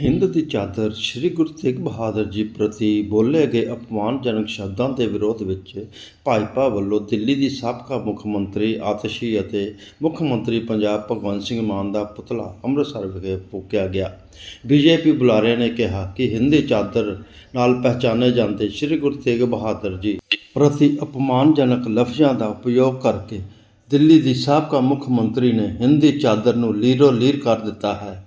ਹਿੰਦ ਦੀ ਚਾਦਰ ਸ੍ਰੀ ਗੁਰੂ ਤੇਗ ਬਹਾਦਰ ਜੀ ਪ੍ਰਤੀ ਬੋਲੇ ਗਏ ਅਪਮਾਨਜਨਕ ਸ਼ਬਦਾਂ ਦੇ ਵਿਰੋਧ ਵਿੱਚ ਭਾਜਪਾ ਵੱਲੋਂ ਦਿੱਲੀ ਦੀ ਸਾਬਕਾ ਮੁੱਖ ਮੰਤਰੀ ਆਤਸ਼ੀ ਅਤੇ ਮੁੱਖ ਮੰਤਰੀ ਪੰਜਾਬ ਭਗਵੰਤ ਸਿੰਘ ਮਾਨ ਦਾ ਪੁਤਲਾ ਅੰਮ੍ਰਿਤਸਰ ਵਿਖੇ ਫੂਕਿਆ ਗਿਆ। ਬੀਜੇਪੀ ਬੁਲਾਰਿਆਂ ਨੇ ਕਿਹਾ ਕਿ ਹਿੰਦੀ ਚਾਦਰ ਨਾਲ ਪਹਿਚਾਨੇ ਜਾਂਦੇ ਸ੍ਰੀ ਗੁਰੂ ਤੇਗ ਬਹਾਦਰ ਜੀ ਪ੍ਰਤੀ ਅਪਮਾਨਜਨਕ ਲਫ਼ਜ਼ਾਂ ਦਾ ਉਪਯੋਗ ਕਰਕੇ ਦਿੱਲੀ ਦੀ ਸਾਬਕਾ ਮੁੱਖ ਮੰਤਰੀ ਨੇ ਹਿੰਦੀ ਚਾਦਰ ਨੂੰ ਲੀਰੋ ਲੀਰ ਕਰ ਦਿੱਤਾ ਹੈ।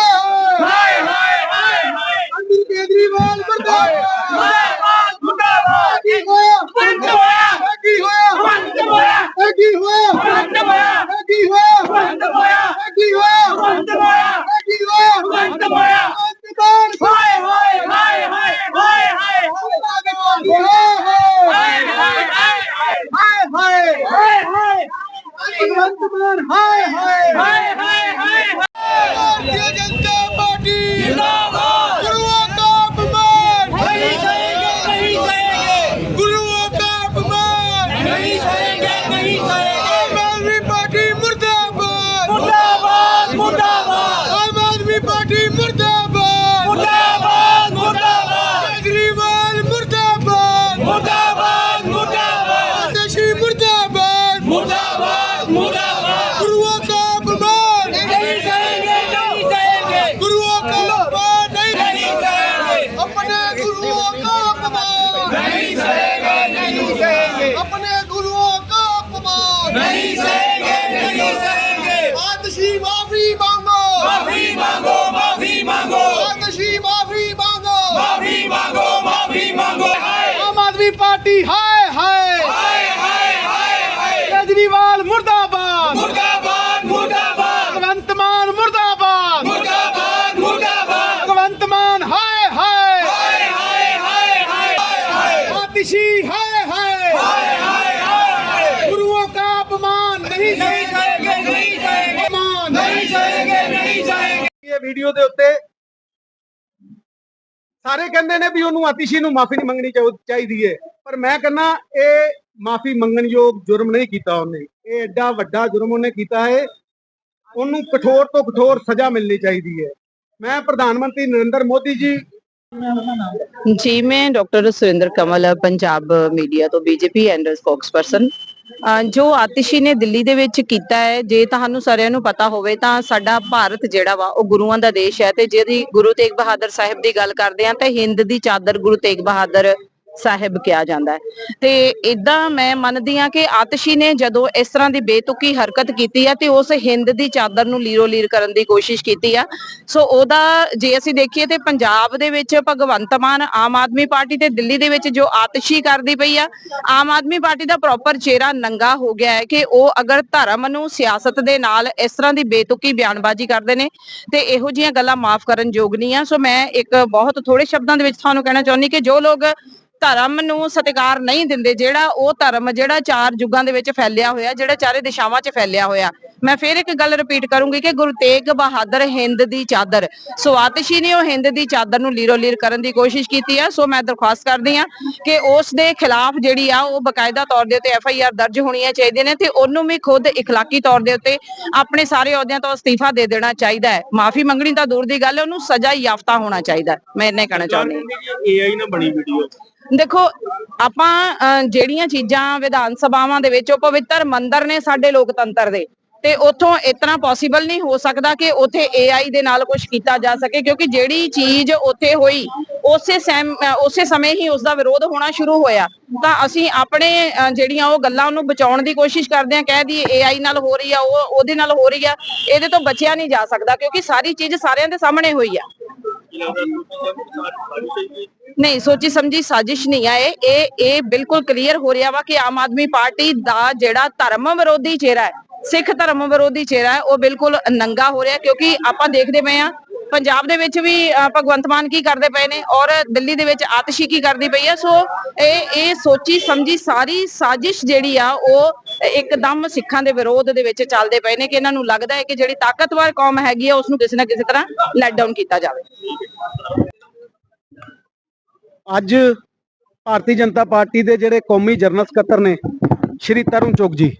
ਸਾਰੇ ਕਹਿੰਦੇ ਨੇ ਵੀ ਉਹਨੂੰ ਆਤਿਸ਼ੀ ਨੂੰ ਮਾਫੀ ਨਹੀਂ ਮੰਗਣੀ ਚਾਹੀਦੀ ਏ। ਪਰ ਮੈਂ ਕਹਿੰਨਾ ਇਹ ਮਾਫੀ ਮੰਗਣਯੋਗ ਜੁਰਮ ਨਹੀਂ ਕੀਤਾ ਉਹਨੇ। ਇਹ ਐਡਾ ਵੱਡਾ ਜੁਰਮ ਉਹਨੇ ਕੀਤਾ ਹੈ ਉਹਨੂੰ ਕਠੋਰ ਤੋਂ ਕਠੋਰ ਸਜ਼ਾ ਮਿਲਣੀ ਚਾਹੀਦੀ ਹੈ ਮੈਂ ਪ੍ਰਧਾਨ ਮੰਤਰੀ ਨਰਿੰਦਰ ਮੋਦੀ ਜੀ ਜੀ, ਮੈਂ ਡਾਕਟਰ ਸੁਰਿੰਦਰ ਕਮਲ ਪੰਜਾਬ ਮੀਡੀਆ ਤੋਂ ਬੀਜੇਪੀ ਐਂਡ ਸਪੋਕਸਪਰਸਨ ਜੋ ਆਤਿਸ਼ੀ ਨੇ ਦਿੱਲੀ ਦੇ ਵਿੱਚ ਕੀਤਾ ਹੈ, ਜੇ ਤੁਹਾਨੂੰ ਸਾਰਿਆਂ ਨੂੰ ਪਤਾ ਹੋਵੇ ਤਾਂ ਸਾਡਾ ਭਾਰਤ ਜਿਹੜਾ ਵਾ, ਉਹ ਗੁਰੂਆਂ ਦਾ ਦੇਸ਼ ਹੈ ਤੇ ਜਿਹਦੀ ਗੁਰੂ ਤੇਗ ਬਹਾਦਰ ਸਾਹਿਬ ਦੀ ਗੱਲ ਕਰਦੇ ਆ ਤਾਂ ਹਿੰਦ ਦੀ ਚਾਦਰ ਗੁਰੂ ਤੇਗ ਬਹਾਦਰ ਸਾਹਿਬ ਕਿਹਾ ਜਾਂਦਾ ਹੈ। ਤੇ ਇਦਾਂ ਮੈਂ ਮੰਨਦੀ ਆ ਕਿ ਆਤਿਸ਼ੀ ਨੇ ਜਦੋਂ ਇਸ ਤਰ੍ਹਾਂ ਦੀ ਬੇਤੁਕੀ ਹਰਕਤ ਕੀਤੀ ਆ ਤੇ ਉਸ ਹਿੰਦ ਦੀ ਚਾਦਰ ਨੂੰ ਲੀਰੋ ਲੀਰ ਕਰਨ ਦੀ ਕੋਸ਼ਿਸ਼ ਕੀਤੀ ਆ। ਸੋ ਉਹਦਾ ਜੇ ਅਸੀਂ ਦੇਖੀਏ ਤੇ ਪੰਜਾਬ ਦੇ ਵਿੱਚ ਭਗਵੰਤ ਮਾਨ ਆਮ ਆਦਮੀ ਪਾਰਟੀ ਤੇ ਦਿੱਲੀ ਦੇ ਵਿੱਚ ਜੋ ਆਤਿਸ਼ੀ ਕਰਦੀ ਪਈ ਆ, ਆਮ ਆਦਮੀ ਪਾਰਟੀ ਦਾ ਪ੍ਰੋਪਰ ਚਿਹਰਾ ਨੰਗਾ ਹੋ ਗਿਆ ਹੈ ਕਿ ਉਹ ਅਗਰ ਧਰਮ ਨੂੰ ਸਿਆਸਤ ਦੇ ਨਾਲ ਇਸ ਤਰ੍ਹਾਂ ਦੀ ਬੇਤੁਕੀ ਬਿਆਨਬਾਜ਼ੀ ਕਰਦੇ ਨੇ ਤੇ ਇਹੋ ਜਿਹੀਆਂ ਗੱਲਾਂ ਮਾਫ ਕਰਨ ਯੋਗ ਨਹੀਂ ਆ। ਸੋ ਮੈਂ ਇੱਕ ਬਹੁਤ ਥੋੜੇ ਸ਼ਬਦਾਂ ਦੇ ਵਿੱਚ ਤੁਹਾਨੂੰ ਕਹਿਣਾ ਚਾਹੁੰਦੀ ਕਿ ਜੋ ਲੋਕ ਧਰਮ ਨੂੰ ਸਤਿਕਾਰ ਨਹੀਂ ਦਿੰਦੇ, ਜਿਹੜਾ ਉਹ ਧਰਮ, ਜਿਹੜਾ ਚਾਰ ਯੁੱਗਾਂ ਦੇ ਵਿੱਚ ਫੈਲਿਆ ਹੋਇਆ, ਜਿਹੜਾ ਚਾਰੇ ਦਿਸ਼ਾਵਾਂ 'ਚ ਫੈਲਿਆ ਹੋਇਆ। ਮੈਂ ਫਿਰ ਇੱਕ ਗੱਲ ਰਿਪੀਟ ਕਰੂੰਗੀ ਕਿ ਗੁਰੂ ਤੇਗ ਬਹਾਦਰ ਹਿੰਦ ਦੀ ਚਾਦਰ, ਸੋ ਆਤਿਸ਼ੀ ਨੇ ਉਹ ਹਿੰਦ ਦੀ ਚਾਦਰ ਨੂੰ ਲੀਰੋ ਲੀਰ ਕਰਨ ਦੀ ਕੋਸ਼ਿਸ਼ ਕੀਤੀ ਆ, ਸੋ ਮੈਂ ਦਰਖਾਸਤ ਕਰਦੀ ਆ ਕਿ ਉਸ ਦੇ ਖਿਲਾਫ ਜਿਹੜੀ ਆ, ਉਹ ਬਕਾਇਦਾ ਤੌਰ ਦੇ ਉੱਤੇ ਐਫ ਆਈ ਆਰ ਦਰਜ ਹੋਣੀਆਂ ਚਾਹੀਦੀਆਂ ਨੇ ਤੇ ਉਹਨੂੰ ਵੀ ਖੁਦ ਇਖਲਾਕੀ ਤੌਰ ਦੇ ਉੱਤੇ ਆਪਣੇ ਸਾਰੇ ਅਹੁਦਿਆਂ ਤੋਂ ਅਸਤੀਫਾ ਦੇ ਦੇਣਾ ਚਾਹੀਦਾ ਹੈ। ਮਾਫੀ ਮੰਗਣੀ ਤਾਂ ਦੂਰ ਦੀ ਗੱਲ ਹੈ, ਉਹਨੂੰ ਸਜ਼ਾ ਯਾਫਤਾ ਹੋਣਾ ਚਾਹੀਦਾ ਮੈਂ ਇੰਨਾ ਕਹਿਣਾ ਚਾਹੁੰਦੀ ਹਾਂ। ਏਆਈ ਨਾਲ ਬਣੀ ਵੀਡੀਓ। ਦੇਖੋ, ਆਪਾਂ ਜਿਹੜੀਆਂ ਚੀਜ਼ਾਂ ਵਿਧਾਨ ਸਭਾਵਾਂ ਦੇ ਵਿੱਚ ਉਹ ਪਵਿੱਤਰ ਮੰਦਰ ਨੇ ਸਾਡੇ ਲੋਕਤੰਤਰ ਦੇ। ਤੇ ਉੱਥੋਂ ਇਤਨਾ ਪੋਸੀਬਲ ਨਹੀਂ ਹੋ ਸਕਦਾ ਕਿ ਉੱਥੇ AI ਦੇ ਨਾਲ ਕੁਝ ਕੀਤਾ ਜਾ ਸਕੇ, ਕਿਉਂਕਿ ਜਿਹੜੀ ਚੀਜ਼ ਉੱਥੇ ਹੋਈ, ਉਸੇ ਸੈਮ ਉਸੇ ਸਮੇਂ ਹੀ ਉਸ ਦਾ ਵਿਰੋਧ ਹੋਣਾ ਸ਼ੁਰੂ ਹੋਇਆ। ਤਾਂ ਅਸੀਂ ਆਪਣੇ ਜਿਹੜੀਆਂ ਉਹ ਗੱਲਾਂ ਉਹਨੂੰ ਬਚਾਉਣ ਦੀ ਕੋਸ਼ਿਸ਼ ਕਰਦੇ ਹਾਂ, ਕਹਿ ਦਈਏ AI ਨਾਲ ਹੋ ਰਹੀ ਆ, ਉਹ, ਉਹਦੇ ਨਾਲ ਹੋ ਰਹੀ ਆ, ਇਹਦੇ ਤੋਂ ਬਚਿਆ ਨਹੀਂ ਜਾ ਸਕਦਾ, ਕਿਉਂਕਿ ਸਾਰੀ ਚੀਜ਼ ਸਾਰਿਆਂ ਦੇ ਸਾਹਮਣੇ ਹੋਈ ਆ। ਨਹੀਂ, ਸੋਚੀ ਸਮਝੀ ਸਾਜ਼ਿਸ਼ ਨਹੀਂ ਆ ਇਹ ਇਹ ਇਹ ਬਿਲਕੁਲ ਕਲੀਅਰ ਹੋ ਰਿਹਾ ਵਾ ਕਿ ਆਮ ਆਦਮੀ ਪਾਰਟੀ ਦਾ ਜਿਹੜਾ ਧਰਮ ਵਿਰੋਧੀ ਚਿਹਰਾ ਹੈ, ਸਿੱਖ ਧਰਮ ਵਿਰੋਧੀ ਚਿਹਰਾ ਹੈ, ਉਹ ਬਿਲਕੁਲ ਨੰਗਾ ਹੋ ਰਿਹਾ ਕਿਉਂਕਿ ਆਪਾਂ ਦੇਖਦੇ ਪਏ ਆ ਪੰਜਾਬ ਦੇ ਵਿੱਚ ਵੀ ਭਗਵੰਤ ਮਾਨ ਕੀ ਕਰਦੇ ਪਏ ਨੇ ਔਰ ਦਿੱਲੀ ਦੇ ਵਿੱਚ ਆਤਸ਼ੀ ਕੀ ਕਰਦੀ ਪਈ ਆ ਸੋ ਇਹ ਇਹ ਸੋਚੀ ਸਮਝੀ ਸਾਰੀ ਸਾਜ਼ਿਸ਼ ਜਿਹੜੀ ਆ, ਉਹ ਇੱਕਦਮ ਸਿੱਖਾਂ ਦੇ ਵਿਰੋਧ ਦੇ ਵਿੱਚ ਚੱਲਦੇ ਪਏ ਨੇ ਕਿ ਇਹਨਾਂ ਨੂੰ ਲੱਗਦਾ ਹੈ ਕਿ ਜਿਹੜੀ ਤਾਕਤਵਰ ਕੌਮ ਹੈਗੀ ਆ ਉਸ ਨੂੰ ਕਿਸੇ ਨਾ ਕਿਸੇ ਤਰ੍ਹਾਂ ਲੈਟ ਡਾਊਨ ਕੀਤਾ ਜਾਵੇ। ਅੱਜ ਭਾਰਤੀ ਜਨਤਾ ਪਾਰਟੀ ਦੇ ਜਿਹੜੇ ਕੌਮੀ ਜਨਰਲ ਸਕੱਤਰ ਨੇ, ਸ਼੍ਰੀ ਤਰੁਣ ਚੁੱਗ ਜੀ,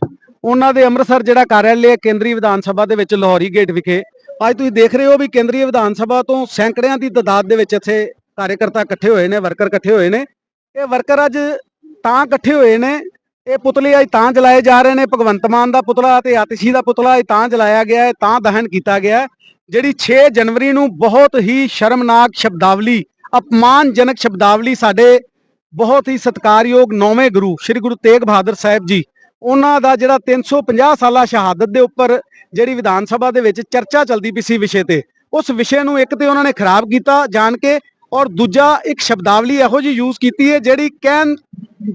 ਉਹਨਾਂ ਦੇ ਅੰਮ੍ਰਿਤਸਰ ਜਿਹੜਾ ਕਾਰਿਆਲੇ ਹੈ ਕੇਂਦਰੀ ਵਿਧਾਨ ਸਭਾ ਦੇ ਵਿੱਚ ਲਾਹੌਰੀ ਗੇਟ ਵਿਖੇ, ਅੱਜ ਤੁਸੀਂ ਦੇਖ ਰਹੇ ਹੋ ਵੀ ਕੇਂਦਰੀ ਵਿਧਾਨ ਸਭਾ ਤੋਂ ਸੈਂਕੜਿਆਂ ਦੀ ਤਦਾਦ ਦੇ ਵਿੱਚ ਇੱਥੇ ਕਾਰਜਕਰਤਾ ਇਕੱਠੇ ਹੋਏ ਨੇ, ਵਰਕਰ ਇਕੱਠੇ ਹੋਏ ਨੇ, ਇਹ ਵਰਕਰ ਅੱਜ ਤਾਂ ਇਕੱਠੇ ਹੋਏ ਨੇ, ਇਹ ਪੁਤਲੇ ਅੱਜ ਤਾਂ ਜਲਾਏ ਜਾ ਰਹੇ ਨੇ, ਭਗਵੰਤ ਮਾਨ ਦਾ ਪੁਤਲਾ ਤੇ ਆਤਿਸ਼ੀ ਦਾ ਪੁਤਲਾ ਅੱਜ ਤਾਂ ਜਲਾਇਆ ਗਿਆ ਹੈ, ਤਾਂ ਦਹਨ ਕੀਤਾ ਗਿਆ ਜਿਹੜੀ 6 ਜਨਵਰੀ ਨੂੰ ਬਹੁਤ ਹੀ ਸ਼ਰਮਨਾਕ ਸ਼ਬਦਾਵਲੀ ਅਪਮਾਨਜਨਕ ਸ਼ਬਦਾਵਲੀ ਸਾਡੇ ਬਹੁਤ ਹੀ ਸਤਿਕਾਰਯੋਗ ਨੌਵੇਂ ਗੁਰੂ, ਸ੍ਰੀ ਗੁਰੂ ਤੇਗ ਬਹਾਦਰ ਸਾਹਿਬ ਜੀ। ਉਹਨਾਂ ਦਾ ਜਿਹੜਾ 350 ਸਾਲਾ ਸ਼ਹਾਦਤ ਦੇ ਉੱਪਰ ਜਿਹੜੀ ਵਿਧਾਨ ਸਭਾ ਦੇ ਵਿੱਚ ਚਰਚਾ ਚੱਲਦੀ ਪਈ ਸੀ ਵਿਸ਼ੇ ਤੇ, ਉਸ ਵਿਸ਼ੇ ਨੂੰ ਇੱਕ ਤੇ ਉਹਨਾਂ ਨੇ ਖਰਾਬ ਕੀਤਾ ਜਾਣ ਕੇ ਔਰ ਦੂਜਾ ਇੱਕ ਸ਼ਬਦਾਵਲੀ ਇਹੋ ਜਿਹੀ ਯੂਜ਼ ਕੀਤੀ ਹੈ ਜਿਹੜੀ ਕਹਿਣ,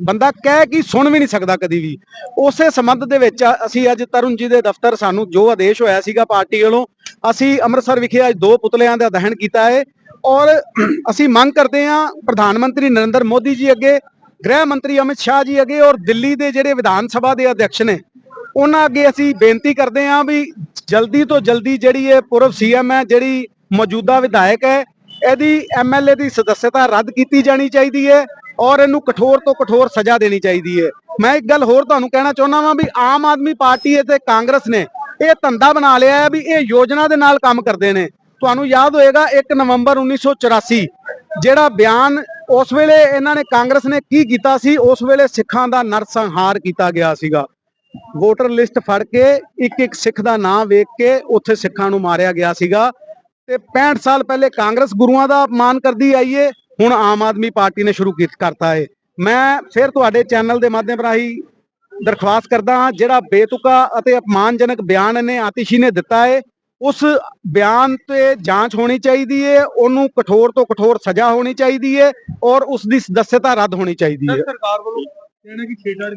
ਬੰਦਾ ਕਹਿ ਕੀ ਸੁਣ ਵੀ ਨਹੀਂ ਸਕਦਾ ਕਦੀ ਵੀ। ਉਸੇ ਸੰਬੰਧ ਦੇ ਵਿੱਚ ਅਸੀਂ ਅੱਜ ਤਰੁਣ ਜੀ ਦੇ ਦਫ਼ਤਰ ਸਾਨੂੰ ਜੋ ਆਦੇਸ਼ ਹੋਇਆ ਸੀਗਾ ਪਾਰਟੀ ਵੱਲੋਂ, ਅਸੀਂ ਅੰਮ੍ਰਿਤਸਰ ਵਿਖੇ ਅੱਜ ਦੋ ਪੁਤਲਿਆਂ ਦਾ ਦਹਨ ਕੀਤਾ ਹੈ। ਔਰ ਅਸੀਂ ਮੰਗ ਕਰਦੇ ਹਾਂ ਪ੍ਰਧਾਨ ਮੰਤਰੀ ਨਰਿੰਦਰ ਮੋਦੀ ਜੀ ਅੱਗੇ, ਗ੍ਰਹਿ ਮੰਤਰੀ ਅਮਿਤ ਸ਼ਾਹ ਜੀ ਅੱਗੇ ਔਰ ਦਿੱਲੀ ਦੇ ਜਿਹੜੇ ਵਿਧਾਨ ਸਭਾ ਦੇ ਅਧਿਕਸ਼ ਨੇ, ਉਹਨਾਂ ਅੱਗੇ ਅਸੀਂ ਬੇਨਤੀ ਕਰਦੇ ਹਾਂ ਵੀ ਜਲਦੀ ਤੋਂ ਜਲਦੀ ਜਿਹੜੀ ਇਹ ਪੂਰਵ ਸੀਐਮ ਹੈ, ਜਿਹੜੀ ਮੌਜੂਦਾ ਵਿਧਾਇਕ ਹੈ, ਇਹਦੀ ਐਮਐਲਏ ਦੀ ਸਦੱਸਤਾ ਰੱਦ ਕੀਤੀ ਜਾਣੀ ਚਾਹੀਦੀ ਹੈ ਔਰ ਇਹਨੂੰ ਕਠੋਰ ਤੋਂ ਕਠੋਰ ਸਜ਼ਾ ਦੇਣੀ ਚਾਹੀਦੀ ਹੈ। ਮੈਂ ਇੱਕ ਗੱਲ ਹੋਰ ਤੁਹਾਨੂੰ ਕਹਿਣਾ ਚਾਹੁੰਦਾ ਵਾਂ ਵੀ ਆਮ ਆਦਮੀ ਪਾਰਟੀ ਅਤੇ ਕਾਂਗਰਸ ਨੇ ਇਹ ਧੰਦਾ ਬਣਾ ਲਿਆ ਹੈ ਵੀ ਇਹ ਯੋਜਨਾ ਦੇ ਨਾਲ ਕੰਮ ਕਰਦੇ ਨੇ। ਤੁਹਾਨੂੰ ਯਾਦ ਹੋਏਗਾ 1 ਨਵੰਬਰ 1984 ਜਿਹੜਾ ਬਿਆਨ ਉਸ ਵੇਲੇ ਇਹਨਾਂ ਨੇ ਕਾਂਗਰਸ ਨੇ ਕੀ ਕੀਤਾ ਸੀ? ਉਸ ਵੇਲੇ ਸਿੱਖਾਂ ਦਾ ਨਰਸੰਹਾਰ ਕੀਤਾ ਗਿਆ ਸੀਗਾ। ਵੋਟਰ ਲਿਸਟ ਫੜ ਕੇ ਇੱਕ ਇੱਕ ਸਿੱਖ ਦਾ ਨਾਮ ਵੇਖ ਕੇ ਉੱਥੇ ਸਿੱਖਾਂ ਨੂੰ ਮਾਰਿਆ ਗਿਆ ਸੀਗਾ। ਤੇ 65 ਸਾਲ ਪਹਿਲੇ ਕਾਂਗਰਸ ਗੁਰੂਆਂ ਦਾ ਅਪਮਾਨ ਕਰਦੀ ਆਈ ਏ, ਹੁਣ ਆਮ ਆਦਮੀ ਪਾਰਟੀ ਨੇ ਸ਼ੁਰੂ ਕੀਤ ਕਰਤਾ ਏ। ਮੈਂ ਫਿਰ ਤੁਹਾਡੇ ਚੈਨਲ ਦੇ ਮਾਧਿਅਮ ਰਾਹੀਂ ਦਰਖਾਸਤ ਕਰਦਾ ਹਾਂ, ਜਿਹੜਾ ਬੇਤੁਕਾ ਅਤੇ ਅਪਮਾਨਜਨਕ ਬਿਆਨ ਇਹਨੇ ਆਤਿਸ਼ੀ ਨੇ ਦਿੱਤਾ ਏ ਉਸ ਬਿਆਨ ਤੇ ਜਾਂਚ ਹੋਣੀ ਚਾਹੀਦੀ ਏ ਉਹਨੂੰ ਕਠੋਰ ਤੋਂ ਕਠੋਰ ਸਜ਼ਾ ਹੋਣੀ ਚਾਹੀਦੀ ਏ ਔਰ ਉਸ ਦੀ ਸਦੱਸਤਾ ਰੱਦ ਹੋਣੀ ਚਾਹੀਦੀ ਏ। ਸਰਕਾਰ ਵੱਲੋਂ ਕਹਿਣਾ ਕਿ ਖੇਡਾਂ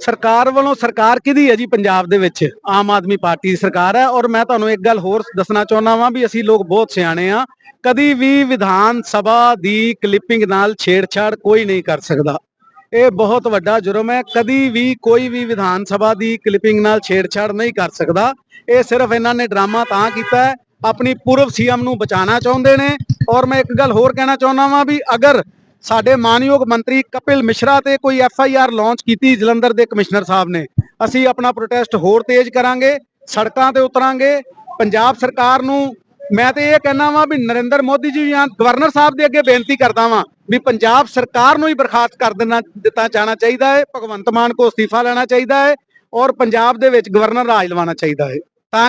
ਸਰਕਾਰ ਵੱਲੋਂ ਸਰਕਾਰ ਕਿਹਦੀ ਹੈ ਜੀ ਪੰਜਾਬ ਦੇ ਵਿੱਚ? ਆਮ ਆਦਮੀ ਪਾਰਟੀ ਦੀ ਸਰਕਾਰ ਹੈ ਔਰ ਮੈਂ ਤੁਹਾਨੂੰ ਇੱਕ ਗੱਲ ਹੋਰ ਦੱਸਣਾ ਚਾਹੁੰਦਾ ਵਾਂ ਵੀ ਅਸੀਂ ਲੋਕ ਬਹੁਤ ਸਿਆਣੇ ਆ। ਕਦੀ ਵੀ ਵਿਧਾਨ ਸਭਾ ਦੀ ਕਲਿੱਪਿੰਗ ਨਾਲ ਛੇੜਛਾੜ ਕੋਈ ਨਹੀਂ ਕਰ ਸਕਦਾ। ਇਹ ਬਹੁਤ ਵੱਡਾ ਜੁਰਮ ਹੈ। ਕਦੀ ਵੀ ਕੋਈ ਵੀ ਵਿਧਾਨ ਸਭਾ ਦੀ ਕਲਿੱਪਿੰਗ ਨਾਲ ਛੇੜਛਾੜ ਨਹੀਂ ਕਰ ਸਕਦਾ। ਇਹ ਸਿਰਫ ਇਹਨਾਂ ਨੇ ਡਰਾਮਾ ਤਾਂ ਕੀਤਾ ਹੈ, ਆਪਣੀ ਪੂਰਵ ਸੀਐਮ ਨੂੰ ਬਚਾਉਣਾ ਚਾਹੁੰਦੇ ਨੇ। ਔਰ ਮੈਂ ਇੱਕ ਗੱਲ ਹੋਰ ਕਹਿਣਾ ਚਾਹੁੰਦਾ ਵਾਂ ਵੀ ਅਗਰ ਸਾਡੇ ਮਾਨਯੋਗ ਮੰਤਰੀ ਕਪਿਲ ਮਿਸ਼ਰਾ ਤੇ ਕੋਈ ਐਫ ਆਈ ਆਰ ਲਾਂਚ ਕੀਤੀ ਜਲੰਧਰ ਦੇ ਕਮਿਸ਼ਨਰ ਸਾਹਿਬ ਨੇ, ਅਸੀਂ ਆਪਣਾ ਪ੍ਰੋਟੈਸਟ ਹੋਰ ਤੇਜ਼ ਕਰਾਂਗੇ, ਸੜਕਾਂ ਤੇ ਉਤਰਾਂਗੇ, ਪੰਜਾਬ ਸਰਕਾਰ ਨੂੰ ਮੈਂ ਤੇ ਇਹ ਕਹਿਣਾ ਵਾਂ ਵੀ ਨਰਿੰਦਰ ਮੋਦੀ ਜੀ ਜਾਂ ਗਵਰਨਰ ਸਾਹਿਬ ਦੇ ਅੱਗੇ ਬੇਨਤੀ ਕਰਦਾ ਵਾਂ ਵੀ ਪੰਜਾਬ ਸਰਕਾਰ ਨੂੰ ਹੀ ਬਰਖਾਸਤ ਕਰ ਦੇਣਾ, ਦਿੱਤਾ ਜਾਣਾ ਚਾਹੀਦਾ ਹੈ, ਭਗਵੰਤ ਮਾਨ ਕੋ ਅਸਤੀਫਾ ਲੈਣਾ ਚਾਹੀਦਾ ਹੈ ਔਰ ਪੰਜਾਬ ਦੇ ਵਿੱਚ ਗਵਰਨਰ ਰਾਜ ਲਵਾਉਣਾ ਚਾਹੀਦਾ ਹੈ। ਤਾਂ